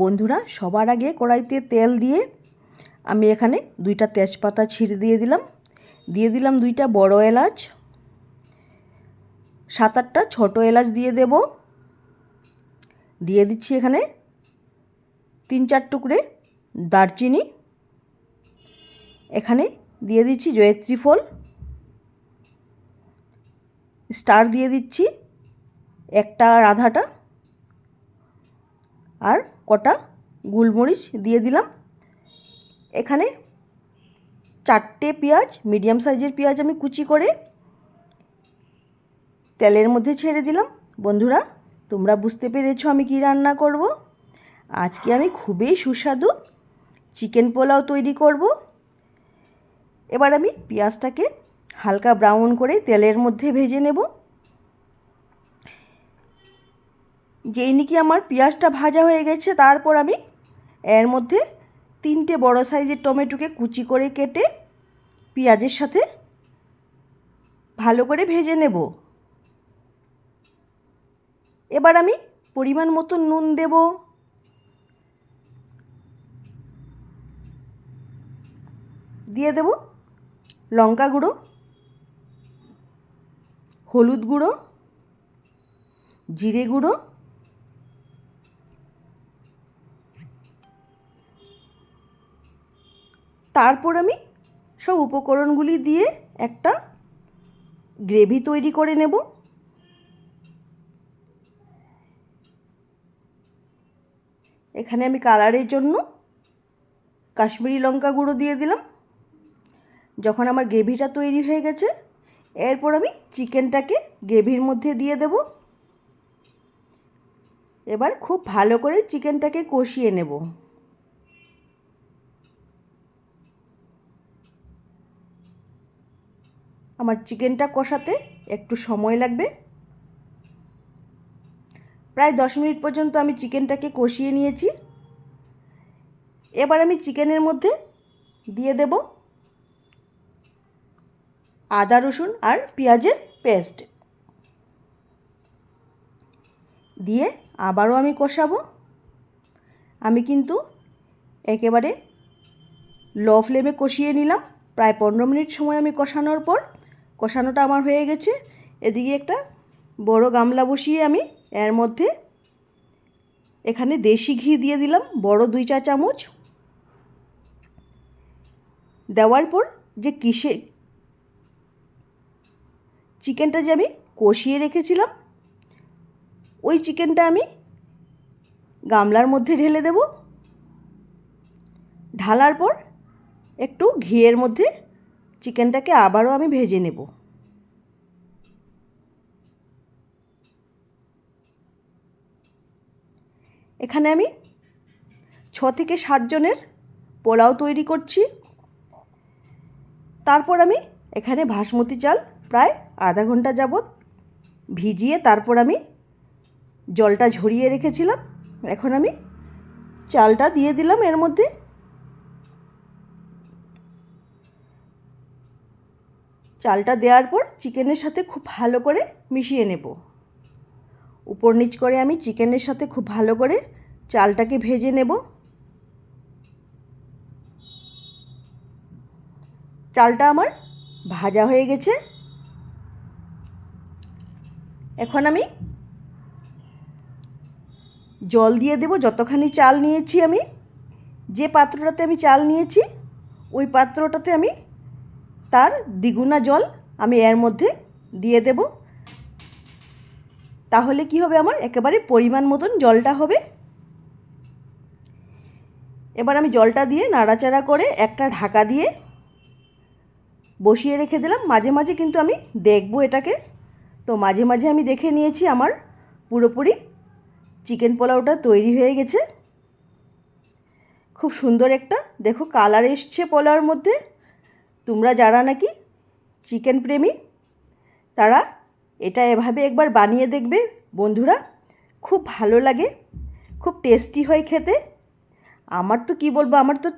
বন্ধুরা, সবার আগে কড়াইতে তেল দিয়ে আমি এখানে দুইটা তেজপাতা ছিঁড়ে দিয়ে দিলাম। দিয়ে দিলাম দুইটা বড় এলাচ। সাত আটটা ছোটো এলাচ দিয়ে দেব। দিয়ে দিচ্ছি এখানে তিন চার টুকরে দারচিনি। এখানে দিয়ে দিচ্ছি জয়ত্রী ফল। স্টার দিয়ে দিচ্ছি একটা আর আধাটা আর কটা গোলমরিচ দিয়ে দিলাম। এখানে চারটে পেঁয়াজ মিডিয়াম সাইজের পেঁয়াজ আমি কুচি করে তেলের মধ্যে ছেড়ে দিলাম। বন্ধুরা, তোমরা বুঝতে পেরেছ আমি কি রান্না করব? আজকে আমি খুবই সুস্বাদু চিকেন পোলাও তৈরি করব। এবার আমি পেঁয়াজটাকে হালকা ব্রাউন করে তেলের মধ্যে ভেজে নেব। যেই নাকি আমার পেঁয়াজটা ভাজা হয়ে গেছে, তারপর আমি এর মধ্যে তিনটে বড় সাইজের টমেটোকে কুচি করে কেটে পেঁয়াজের সাথে ভালো করে ভেজে নেব। এবার আমি পরিমাণ মতো নুন দেব। দিয়ে দেব লঙ্কা গুঁড়ো, হলুদ গুঁড়ো, জিরে গুঁড়ো তারপর আমি সব উপকরণগুলি দিয়ে একটা গ্রেভি তৈরি করে নেব। এখানে আমি কালারের জন্য কাশ্মীরি লঙ্কা গুঁড়ো দিয়ে দিলাম। যখন আমার গ্রেভিটা তৈরি হয়ে গেছে, এরপর আমি চিকেনটাকে গ্রেভির মধ্যে দিয়ে দেব। এবার খুব ভালো করে চিকেনটাকে কষিয়ে নেব। আমার চিকেনটা কষাতে একটু সময় লাগবে। প্রায় দশ মিনিট পর্যন্ত আমি চিকেনটাকে কষিয়ে নিয়েছি। এবার আমি চিকেনের মধ্যে দিয়ে দেব আদা, রসুন আর পেঁয়াজের পেস্ট। দিয়ে আবারও আমি কষাবো। আমি কিন্তু একেবারে লো ফ্লেমে কষিয়ে নিলাম। প্রায় পনেরো মিনিট সময় আমি কষানোর পর কষানোটা আমার হয়ে গেছে। এদিকে একটা বড় গামলা বসিয়ে আমি এর মধ্যে এখানে দেশি ঘি দিয়ে দিলাম, বড় দুই চা চামচ। দেওয়ার পর যে কিসে চিকেনটা যে আমি কষিয়ে রেখেছিলাম, ওই চিকেনটা আমি গামলার মধ্যে ঢেলে দেব। ঢালার পর একটু ঘিয়ের মধ্যে চিকেনটাকে আবারও আমি ভেজে নেব। এখানে আমি ছ থেকে সাতজনের পোলাও তৈরি করছি। তারপর আমি এখানে বাসমতি চাল প্রায় আধা ঘণ্টা যাবৎ ভিজিয়ে তারপর আমি জলটা ঝরিয়ে রেখেছিলাম। এখন আমি চালটা দিয়ে দিলাম এর মধ্যে। চালটা দেওয়ার পর চিকেনের সাথে খুব ভালো করে মিশিয়ে নেব। উপর নিচ করে আমি চিকেনের সাথে খুব ভালো করে চালটাকে ভেজে নেব। চালটা আমার ভাজা হয়ে গেছে। এখন আমি জল দিয়ে দেব, যতখানি চাল নিয়েছি আমি, যে পাত্রটাতে আমি চাল নিয়েছি, ওই পাত্রটাতে আমি তার দ্বিগুণা জল আমি এর মধ্যে দিয়ে দেব। তাহলে কি হবে আমার? একেবারে পরিমাণ মতন জলটা হবে। এবার আমি জলটা দিয়ে নাড়াচাড়া করে একটা ঢাকা দিয়ে বসিয়ে রেখে দিলাম। মাঝে মাঝে কিন্তু আমি দেখব এটাকে। তো মাঝে মাঝে আমি দেখে নিয়েছি আমার পুরোপুরি চিকেন পোলাওটা তৈরি হয়ে গেছে। খুব সুন্দর একটা, দেখো কালার এসছে পোলাওর মধ্যে। তোমরা যারা নাকি চিকেন প্রেমী, তারা এটা এভাবে একবার বানিয়ে দেখবে। বন্ধুরা, খুব ভালো লাগে, খুব টেস্টি হয় খেতে। আমার তো কি বলব, আমার তো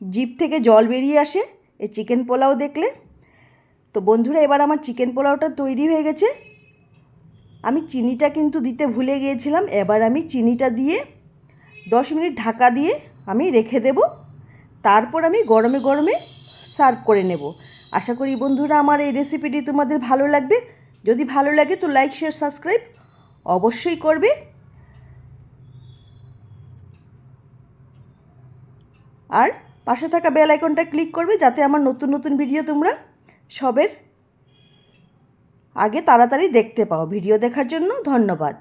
জিপ থেকে জল বেরিয়ে আসে এই চিকেন পোলাও দেখলে। তো বন্ধুরা, এবার আমার চিকেন পোলাওটা তৈরি হয়ে গেছে। আমি চিনিটা কিন্তু দিতে ভুলে গিয়েছিলাম, এবার আমি চিনিটা দিয়ে দশ মিনিট ঢাকা দিয়ে আমি রেখে দেব। তারপর আমি গরমে গরমে সার্ভ করে নেব। আশা করি বন্ধুরা আমার এই রেসিপিটি তোমাদের ভালো লাগবে। যদি ভালো লাগে তো লাইক শেয়ার সাবস্ক্রাইব অবশ্যই করবে। আর পাশে থাকা বেল আইকনটা ক্লিক করবে যাতে আমার নতুন নতুন ভিডিও তোমরা সবের আগে তাড়াতাড়ি দেখতে পাও। ভিডিও দেখার জন্য ধন্যবাদ।